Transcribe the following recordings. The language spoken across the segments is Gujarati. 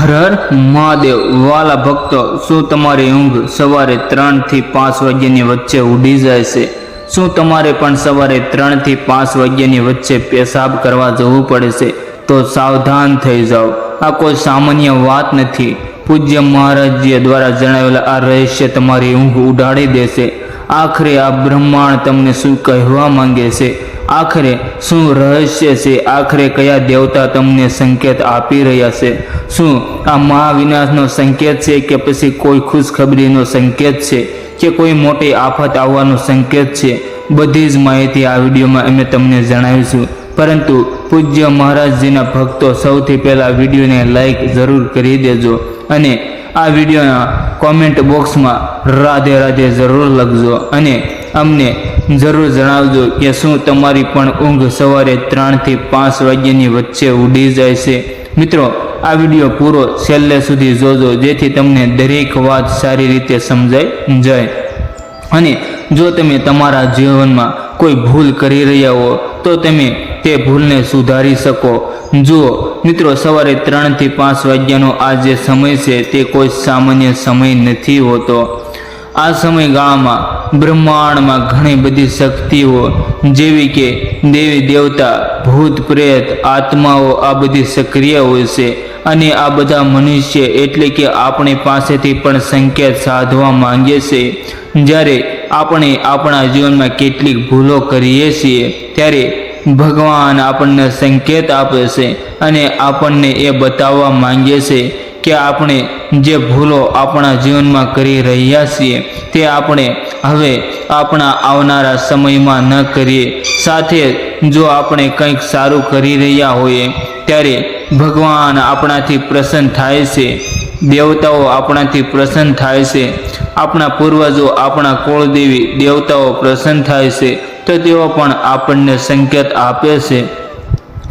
હર હર મહાદેવ વાલા ભક્તો, શું તમારી ઊંઘ સવારે ત્રણથી પાંચ વાગ્યાની વચ્ચે ઉડી જાય છે? શું તમારે પણ સવારે ત્રણથી પાંચ વાગ્યાની વચ્ચે પેશાબ કરવા જવું પડે છે? તો સાવધાન થઈ જાઓ. આ કોઈ સામાન્ય વાત નથી. પૂજ્ય મહારાજજી દ્વારા જણાવેલા આ રહસ્ય તમારી ઊંઘ ઉડાડી દેશે. આખરે આ બ્રહ્માંડ તમને શું કહેવા માંગે છે? આખરે શું રહસ્ય છે? આખરે કયા દેવતા તમને સંકેત આપી રહ્યા છે? શું આ મહાવિનાશનો સંકેત છે કે પછી કોઈ ખુશખબરીનો સંકેત છે? કે કોઈ મોટી આફત આવવાનો સંકેત છે? બધી જ માહિતી આ વિડીયોમાં અમે તમને જણાવીશું. પરંતુ પૂજ્ય મહારાજજીના ભક્તો સૌથી પહેલાં વિડીયોને લાઈક જરૂર કરી દેજો અને આ વિડીયોના કોમેન્ટ બોક્સમાં રાધે રાધે જરૂર લખજો અને અમને જરૂર જણાવજો કે શું તમારી પણ ઊંઘ સવારે ત્રણથી પાંચ વાગ્યાની વચ્ચે ઉડી જાય છે. મિત્રો, આ વીડિયો પૂરો છેલ્લે સુધી જોજો, જેથી તમને દરેક વાત સારી રીતે સમજાઈ જાય. અને જો તમે તમારા જીવનમાં કોઈ ભૂલ કરી રહ્યા હો, તો તમે તે ભૂલને સુધારી શકો. જુઓ, મિત્રો, સવારે ત્રણથી પાંચ વાગ્યાનો આ જે સમય છે, તે કોઈ સામાન્ય સમય નથી હોતો. આ સમયગાળામાં બ્રહ્માંડમાં ઘણી બધી શક્તિઓ, જેવી કે દેવી દેવતા, ભૂત પ્રેત, આત્માઓ, આ બધી સક્રિય હોય છે. અને આ બધા મનુષ્ય એટલે કે આપણી પાસેથી પણ સંકેત સાધવા માંગે છે. જ્યારે આપણે આપણા જીવનમાં કેટલીક ભૂલો કરીએ છીએ, ત્યારે ભગવાન આપણને સંકેત આપે છે અને આપણને એ બતાવવા માંગે છે કે આપણે જે ભૂલો આપણા જીવનમાં કરી રહ્યા છીએ તે આપણે હવે આપણા આવનારા સમયમાં ન કરીએ. સાથે જો આપણે કંઈક સારું કરી રહ્યા હોઈએ ત્યારે ભગવાન આપણાથી પ્રસન્ન થાય છે. દેવતાઓ આપણાથી પ્રસન્ન થાય છે. આપણા પૂર્વજો આપણા કુળદેવી દેવતાઓ પ્રસન્ન થાય છે. તો તેઓ પણ આપણને સંકેત આપે છે.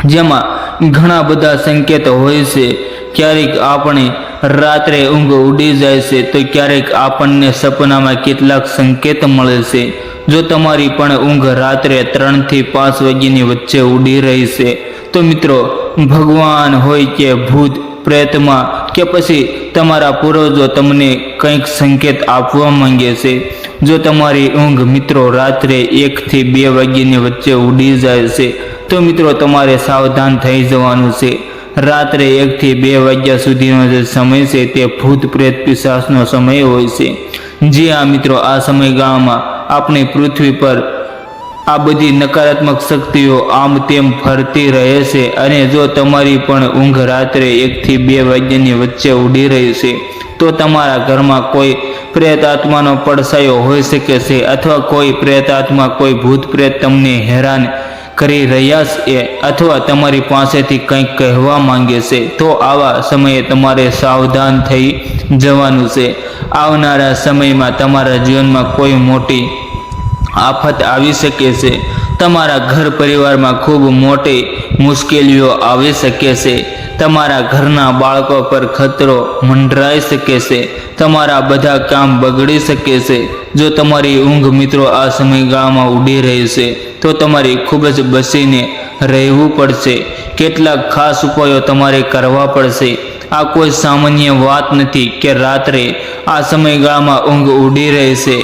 જેમાં ઘણા બધા સંકેતો હોય છે. ક્યારેક આપણે રાત્રે ઊંઘ ઉડી જાય છે તો ક્યારેક આપણને સપનામાં કેટલાક સંકેત મળે છે. જો તમારી પણ ઊંઘ રાત્રે ત્રણથી પાંચ વાગ્યાની વચ્ચે ઉડી રહી છે, તો મિત્રો, ભગવાન હોય કે ભૂત, પ્રેતમાં કે પછી તમારા પૂર્વજો તમને કંઈક સંકેત આપવા માંગે છે. જો તમારી ઊંઘ મિત્રો રાત્રે એકથી બે વાગ્યાની વચ્ચે ઉડી જાય છે, તો મિત્રો તમારે સાવધાન થઈ જવાનું છે. રાત્રે એકથી બે વાગ્યા સુધીનો જે સમય છે, તે ભૂત પ્રેત પિશાચનો સમય હોય છે. જે આ મિત્રો, આ સમયગાળામાં આપણી પૃથ્વી પર આ બધી નકારાત્મક શક્તિઓ આમ તેમ ફરતી રહે છે અને જો તમારી પણ ઊંઘ રાત્રે એકથી બે વાગ્યાની વચ્ચે ઉડી રહી છે, તો તમારા ઘરમાં કોઈ પ્રેત આત્માનો પડછાયો હોઈ શકે છે અથવા કોઈ પ્રેત આત્મા કોઈ ભૂત પ્રેત તમને હેરાન કરી રહ્યા છે અથવા તમારી પાસેથી કંઈક કહેવા માંગે છે, તો આવા સમયે તમારે સાવધાન થઈ જવાનું છે. આવનારા સમયમાં તમારા જીવનમાં કોઈ મોટી આફત આવી શકે છે. તમારા ઘર પરિવારમાં ખૂબ મોટી મુશ્કેલીઓ આવી શકે છે. તમારા ઘરના બાળકો પર ખતરો મંડરાઈ શકે છે. તમારા બધા કામ બગડી શકે છે. જો તમારી ઊંઘ મિત્રો આ સમયગાળામાં ઉડી રહી છે, તો તમારે ખૂબ જ બસીને રહેવું પડશે. કેટલાક ખાસ ઉપાયો તમારે કરવા પડશે. આ કોઈ સામાન્ય વાત નથી કે રાત્રે આ સમયગાળામાં ઊંઘ ઉડી રહી છે.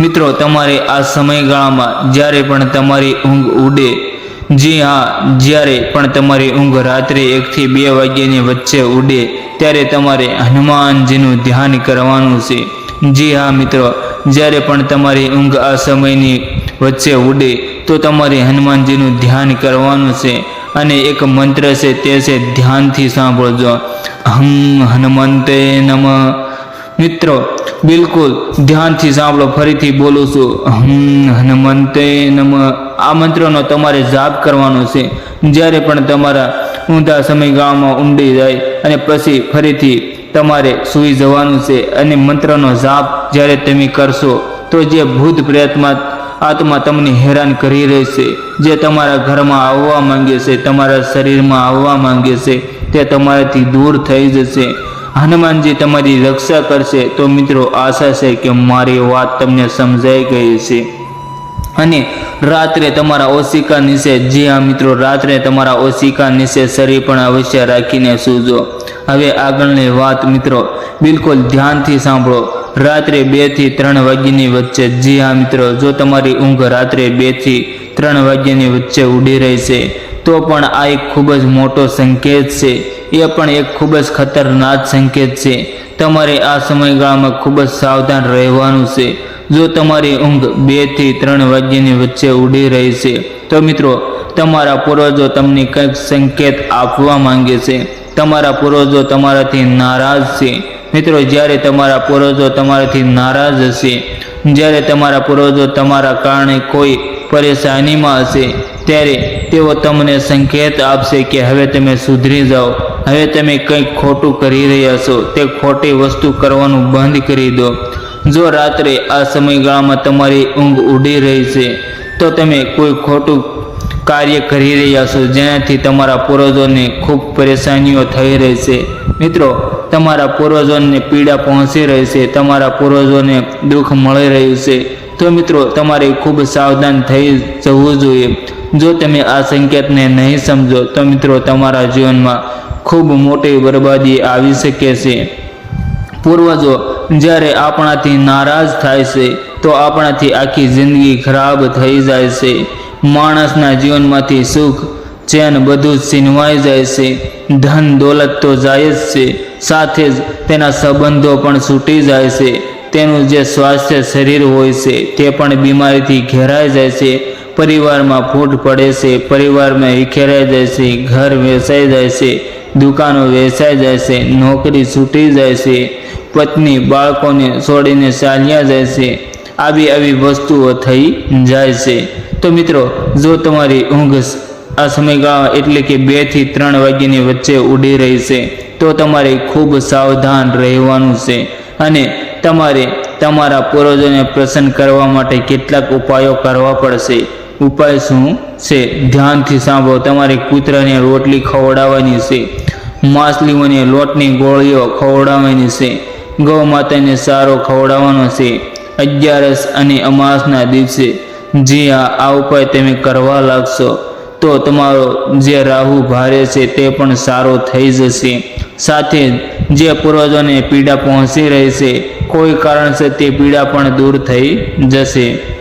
મિત્રો, તમારે આ સમયગાળામાં જ્યારે પણ તમારી ઊંઘ ઉડે, જી હા, જ્યારે પણ તમારી ઊંઘ રાત્રે એકથી બે વાગ્યાની વચ્ચે ઉડે, ત્યારે તમારે હનુમાનજીનું ધ્યાન કરવાનું છે. જી હા, મિત્રો, જ્યારે પણ તમારી ઊંઘ આ સમયની વચ્ચે ઉડે, તો તમારે હનુમાનજીનું ધ્યાન કરવાનું છે. અને એક મંત્ર છે તે છે, ધ્યાનથી સાંભળજો. હમ હનુમંતે નમ. મિત્રો બિલકુલ. ધ્યાનથી સાંભળો, ફરીથી બોલું છું. હનુમંતે નમ. આ મંત્રનો તમારે જાપ કરવાનો છે. જ્યારે પણ તમારા ઊંધા સમયગાળામાં ઊંડી જાય અને પછી ફરીથી તમારે સૂઈ જવાનું છે અને મંત્રનો જાપ જ્યારે તમે કરશો, તો જે ભૂત પ્રેતમાં આત્મા તમને હેરાન કરી રહેશે જે તમારા ઘરમાં આવવા માંગે છે, તમારા શરીરમાં આવવા માંગે છે, તે તમારાથી દૂર થઈ જશે. હનુમાનજી તમારી રક્ષા કરશે તો મિત્રો આશા છે કે મારી વાત તમને સમજાઈ ગઈ છે અને રાત્રે તમારા ઓશિકા નીચે, જી હા મિત્રો, રાત્રે તમારા ઓશિકા નીચે શરીર પણ અવશ્ય રાખીને સૂજો. હવે આગળની વાત મિત્રો, બિલકુલ ધ્યાનથી સાંભળો. રાત્રે બેથી ત્રણ વાગ્યાની વચ્ચે, જી હા મિત્રો, જો તમારી ઊંઘ રાત્રે બેથી ત્રણ વાગ્યાની વચ્ચે ઉડી રહી છે, તો પણ આ એક ખૂબ જ મોટો સંકેત છે. એ પણ એક ખૂબ જ ખતરનાક સંકેત છે. તમારે આ સમયગાળામાં ખૂબ જ સાવધાન રહેવાનું છે. જો તમારી ઊંઘ બેથી ત્રણ વાગ્યાની વચ્ચે ઉડી રહી છે, તો મિત્રો, તમારા પૂર્વજો તમને કંઈક સંકેત આપવા માંગે છે. તમારા પૂર્વજો તમારાથી નારાજ છે. મિત્રો, જ્યારે તમારા પૂર્વજો તમારાથી નારાજ હશે, જ્યારે તમારા પૂર્વજો તમારા કારણે કોઈ પરેશાનીમાં હશે, ત્યારે તેઓ તમને સંકેત આપશે કે હવે તમે સુધરી જાઓ. હવે તમે કંઈક ખોટું કરી રહ્યા છો, તે ખોટી વસ્તુ કરવાનું બંધ કરી દો. જો રાત્રે આ સમયગાળામાં તમારી ઊંઘ ઉડી રહી છે, તો તમે કોઈ ખોટું કાર્ય કરી રહ્યા છો, જેનાથી તમારા પૂર્વજોને ખૂબ પરેશાનીઓ થઈ રહી છે. મિત્રો, તમારા પૂર્વજોને પીડા પહોંચી રહી છે, તમારા પૂર્વજોને દુઃખ મળી રહ્યું છે. તો મિત્રો, તમારે ખૂબ સાવધાન થઈ જવું જોઈએ. જો તમે આ સંકેતને નહીં સમજો, તો મિત્રો, તમારા જીવનમાં ખૂબ મોટી બરબાદી આવી શકે છે. પૂર્વજો, જ્યારે આપણાથી નારાજ થાય છે, તો આપણાથી આખી જિંદગી ખરાબ થઈ જાય છે. માણસના જીવનમાંથી સુખ, ચેન બધું છીનવાઈ જાય છે. ધન દોલત તો જાય જ છે, સાથે જ તેના સંબંધો પણ છૂટી જાય છે. તેનું જે સ્વાસ્થ્ય શરીર હોય છે, તે પણ બીમારીથી ઘેરાઈ જાય છે. પરિવારમાં ફૂટ પડે છે, પરિવારમાં વિખેરાઈ જાય છે, ઘર વેચાઈ જાય છે. દુકાનો વેચાઈ છે નોકરી છૂટી છે પત્ની બાળકોને છોડીને ચાલ્યા છે આવી આવી વસ્તુઓ થઈ જાય છે. તો મિત્રો, જો તમારી ઊંઘ આ સમયગાળા એટલે કે બેથી ત્રણ વાગ્યાની વચ્ચે ઉડી રહી છે, તો તમારે ખૂબ સાવધાન રહેવાનું છે અને તમારે તમારા પૂર્વજોને પ્રસન્ન કરવા માટે કેટલાક ઉપાયો કરવા પડશે. ઉપાય શું છે? ધ્યાનથી સાંભળો. તમારે કૂતરાને રોટલી ખવડાવવાની છે. માછલીઓને લોટની ગોળીઓ ખવડાવવાની છે. ગૌ માતાને સારો ખવડાવવાનો છે. અગિયારસ અને અમાસના દિવસે જી હા આ ઉપાય તમે કરવા લાગશો, તો તમારો જે રાહુ ભારે છે તે પણ સારો થઈ જશે. સાથે જે પૂર્વજોને પીડા પહોંચી રહી છે, કોઈ કારણસર તે પીડા પણ દૂર થઈ જશે.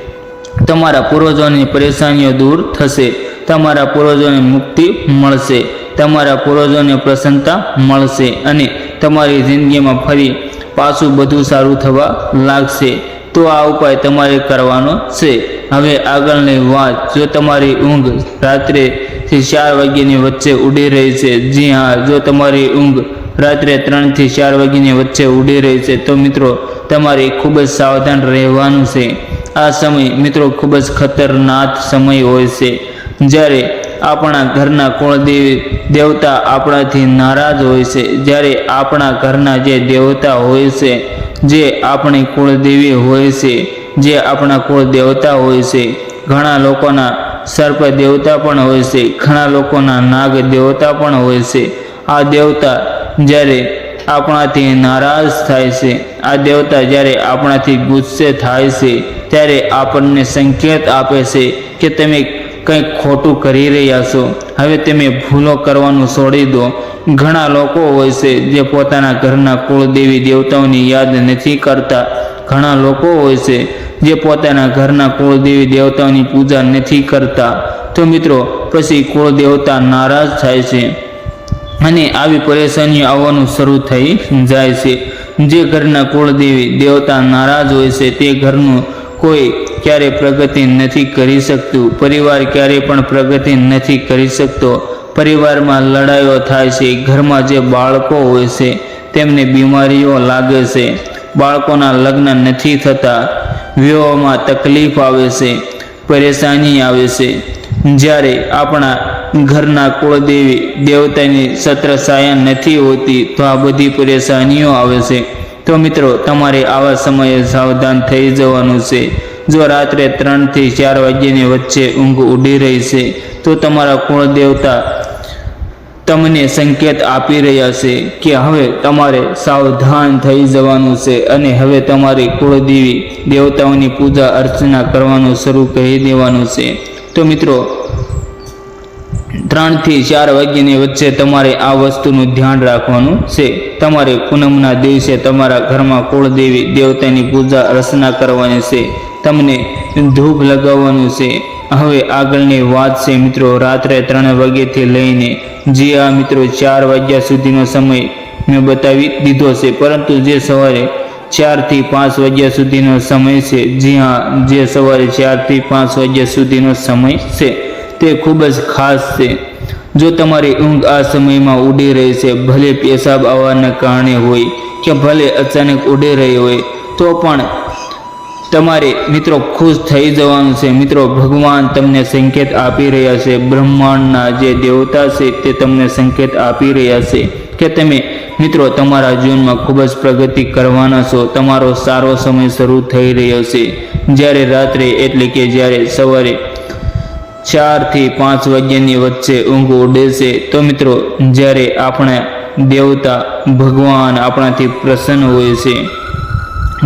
તમારા પૂર્વજોની પરેશાનીઓ દૂર થશે. તમારા પૂર્વજોને મુક્તિ મળશે. તમારા પૂર્વજોને પ્રસન્નતા મળશે અને તમારી જિંદગીમાં ફરી પાછું બધું સારું થવા લાગશે. તો આ ઉપાય તમારે કરવાનો છે. હવે આગળની વાત, જો તમારી ઊંઘ રાત્રે થી ચાર વાગ્યાની વચ્ચે ઉડી રહી છે, જી હા, જો તમારી ઊંઘ રાત્રે ત્રણથી ચાર વાગ્યાની વચ્ચે ઉડી રહી છે, તો મિત્રો, તમારે ખૂબ જ સાવધાન રહેવાનું છે. આ સમય મિત્રો ખૂબ જ ખતરનાક સમય હોય છે. જ્યારે આપણા ઘરના કુળદેવી દેવતા આપણાથી નારાજ હોય છે. જ્યારે આપણા ઘરના જે દેવતા હોય છે, જે આપણી કુળદેવી હોય છે, જે આપણા કુળ દેવતા હોય છે, ઘણા લોકોના સર્પ દેવતા પણ હોય છે, ઘણા લોકોના નાગ દેવતા પણ હોય છે. આ દેવતા જ્યારે આપણાથી નારાજ થાય છે, આ દેવતા જ્યારે આપણાથી ગુસ્સે થાય છે ત્યારે આપણને સંકેત આપે છે કે તમે કંઈક ખોટું કરી રહ્યા છો. હવે તમે ભૂલો કરવાનું છોડી દો. ઘણા લોકો હોય છે જે પોતાના ઘરના કુળદેવી દેવતાઓની યાદ નથી કરતા. ઘણા લોકો હોય છે જે પોતાના ઘરના કુળદેવી દેવતાઓની પૂજા નથી કરતા. તો મિત્રો, પછી કુળ દેવતા નારાજ થાય છે અને આવી પરેશાનીઓ આવવાનું શરૂ થઈ જાય છે. જે ઘરના કુળદેવી દેવતા નારાજ હોય છે તે ઘરનું કોઈ ક્યારે પ્રગતિ નથી કરી શકતું, પરિવાર ક્યારે પણ પ્રગતિ નથી કરી શકતો. પરિવારમાં લડાઈઓ થાય છે, ઘરમાં જે બાળકો હોય છે, તેમને બીમારીઓ લાગે છે. બાળકોના લગ્ન નથી થતા, વિવાહમાં તકલીફ આવે છે, પરેશાની આવે છે. જ્યારે આપણા ઘરના કુળદેવી દેવતાની છત્રછાયા નથી હોતી, તો આ બધી પરેશાનીઓ આવે છે. તો મિત્રો, તમારે આવા સમયે સાવધાન થઈ જવાનું છે. જો રાત્રે ત્રણથી ચાર વાગ્યાની વચ્ચે ઊંઘ ઉડી રહી છે, તો તમારા કુળદેવતા તમને સંકેત આપી રહ્યા છે કે હવે તમારે સાવધાન થઈ જવાનું છે અને હવે તમારી કુળદેવી દેવતાઓની પૂજા અર્ચના કરવાનું શરૂ કરી દેવાનું છે. તો મિત્રો ત્રણથી ચાર વાગ્યાની વચ્ચે તમારે આ વસ્તુનું ધ્યાન રાખવાનું છે. તમારે પૂનમના દિવસે તમારા ઘરમાં કુળદેવી દેવતાની પૂજા રચના કરવાની છે. તમને ધૂપ લગાવવાનું છે. હવે આગળની વાત છે મિત્રો, રાત્રે ત્રણ વાગ્યાથી લઈને જે આ મિત્રો ચાર વાગ્યા સુધીનો સમય મેં બતાવી દીધો છે. પરંતુ જે સવારે ચારથી પાંચ વાગ્યા સુધીનો સમય છે જી હા જે સવારે ચારથી પાંચ વાગ્યા સુધીનો સમય છે. તે ખૂબ જ ખાસ છે. જો તમારી ઊંઘ આ સમયમાં ઉડી રહી છે, ભલે પેશાબ આવવાના કારણે હોય કે ભલે અચાનક ઉડી રહી હોય, તો પણ તમારે મિત્રો ખુશ થઈ જવાનું છે. મિત્રો, ભગવાન તમને સંકેત આપી રહ્યા છે. બ્રહ્માંડના જે દેવતા છે, તે તમને સંકેત આપી રહ્યા છે કે તમે મિત્રો તમારા જીવનમાં ખૂબ જ પ્રગતિ કરવાના છો. તમારો સારો સમય શરૂ થઈ રહ્યો છે. જ્યારે રાત્રે એટલે કે જ્યારે સવારે ચારથી પાંચ વાગ્યાની વચ્ચે ઊંઘ ઉડે છે. તો મિત્રો, જ્યારે આપણા દેવતા ભગવાન આપણાથી પ્રસન્ન હોય છે,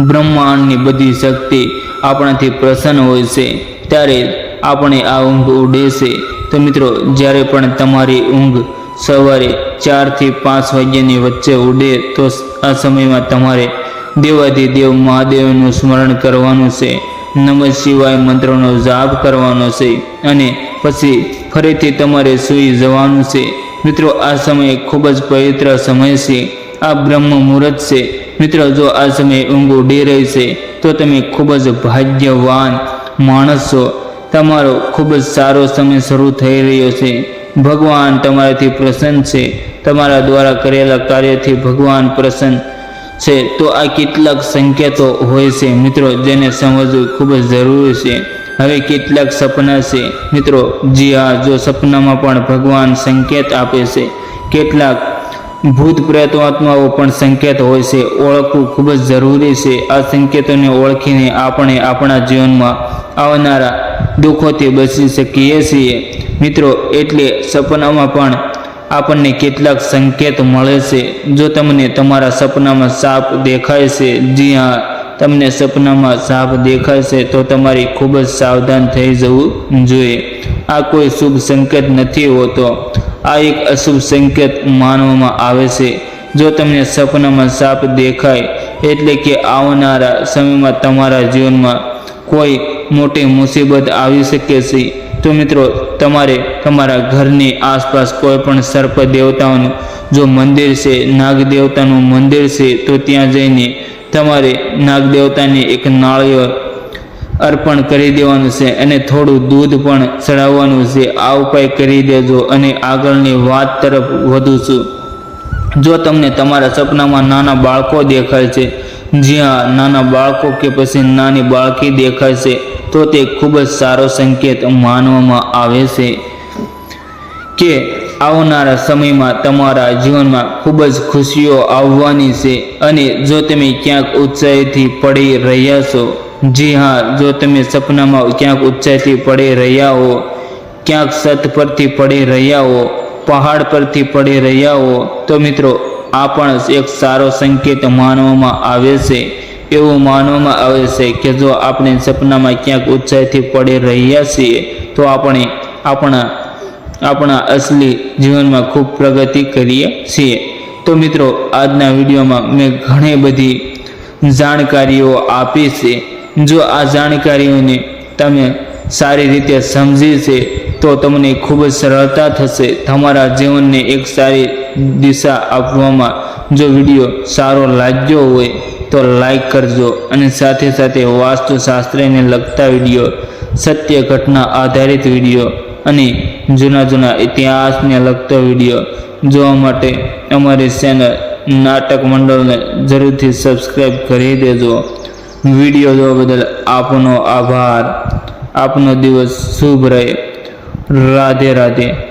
બ્રહ્માંડની બધી શક્તિ આપણાથી પ્રસન્ન હોય છે, ત્યારે આપણે આ ઊંઘ ઉડે છે. તો મિત્રો, જ્યારે પણ તમારી ઊંઘ સવારે ચારથી પાંચ વાગ્યાની વચ્ચે ઉડે, તો આ સમયમાં તમારે દેવાધિદેવ મહાદેવનું સ્મરણ કરવાનું છે. નમઃ શિવાય મંત્રનો જાપ કરવાનો છે અને પછી ફરીથી તમારે સૂઈ જવાનું છે. મિત્રો, આ સમય ખૂબ જ પવિત્ર સમય છે. આ બ્રહ્મ મુહૂર્ત છે. મિત્રો, જો આ સમયે ઊંઘ ઉડી રહી છે, તો તમે ખૂબ જ ભાગ્યવાન માણસ છો. તમારો ખૂબ જ સારો સમય શરૂ થઈ રહ્યો છે. ભગવાન તમારાથી પ્રસન્ન છે. તમારા દ્વારા કરેલા કાર્યથી ભગવાન પ્રસન્ન છે, તો આ કેટલાક સંકેતો હોય છે મિત્રો, જેને સમજવું ખૂબ જ જરૂરી છે. હવે કેટલાક સપના છે. મિત્રો, જી હા, જો સપનામાં પણ ભગવાન સંકેત આપે છે. કેટલાક ભૂત પ્રયત્નાત્માઓ પણ સંકેત હોય છે. ઓળખવું ખૂબ જ જરૂરી છે. આ સંકેતોને ઓળખીને આપણે આપણા જીવનમાં આવનારા દુઃખોથી બચી શકીએ છીએ. મિત્રો, એટલે સપનામાં પણ આપણને કેટલાક સંકેત મળે છે. જો તમને તમારા સપનામાં સાપ દેખાય છે જી હા તમને સપનામાં સાપ દેખાય છે, તો તમારે ખૂબ જ સાવધાન થઈ જવું જોઈએ. આ કોઈ શુભ સંકેત નથી હોતો. આ એક અશુભ સંકેત માનવામાં આવે છે. જો તમને સપનામાં સાપ દેખાય, એટલે કે આવનારા સમયમાં તમારા જીવનમાં કોઈ મોટી મુસીબત આવી શકે છે. તો મિત્રો તમારે તમારા ઘરની આસપાસ કોઈ પણ સર્પ દેવતાઓનું, જો મંદિર છે નાગ દેવતાનું મંદિર છે, તો ત્યાં જઈને તમારે નાગ દેવતાને એક નાળિયેર અર્પણ કરી દેવાનું છે અને થોડું દૂધ પણ ચડાવવાનું છે. આ ઉપાય કરી દેજો અને આગળની વાત તરફ વધુ છું. જો તમને તમારા સપનામાં નાના બાળકો દેખાય છે જ્યાં નાના બાળકો કે પછી નાની બાળકી દેખાય છે, તો તે ખૂબ જ સારો સંકેત માનવામાં આવે છે કે આવનારા સમયમાં તમારા જીવનમાં ખૂબ જ ખુશીઓ આવવાની છે અને જો તમે ક્યાંક ઊંચાઈથી પડી રહ્યા છો, જી હા, જો તમે સપનામાં ક્યાંક ઊંચાઈથી પડી રહ્યા હો, ક્યાંક છત પરથી પડી રહ્યા હો, પહાડ પરથી પડી રહ્યા હો, તો મિત્રો આ પણ એક સારો સંકેત માનવામાં આવે છે. એવું માનવામાં આવે છે કે જો આપણે સપનામાં ક્યાંક ઊંચાઈથી પડી રહ્યા છીએ, તો આપણે આપણા આપણા અસલી જીવનમાં ખૂબ પ્રગતિ કરીએ છીએ. તો મિત્રો, આજના વિડીયોમાં મેં ઘણી બધી જાણકારીઓ આપી છે. જો આ જાણકારીઓને તમે સારી રીતે સમજી છે તો તમને ખૂબ જ સરળતા થશે. તમારા જીવનને એક સારી દિશા આપવામાં જો વીડિયો સારો લાગ્યો હોય તો લાઈક કરજો અને સાથે સાથે વાસ્તુશાસ્ત્રને લગતા વીડિયો, સત્ય ઘટના આધારિત વીડિયો અને જૂના જૂના ઇતિહાસને લગતો વીડિયો જોવા માટે અમારી ચેનલ નાટક મંડળને જરૂરથી સબસ્ક્રાઈબ કરી દેજો. વીડિયો જોવા બદલ આપનો આભાર. આપનો દિવસ શુભ રહે. રાધે રાધે.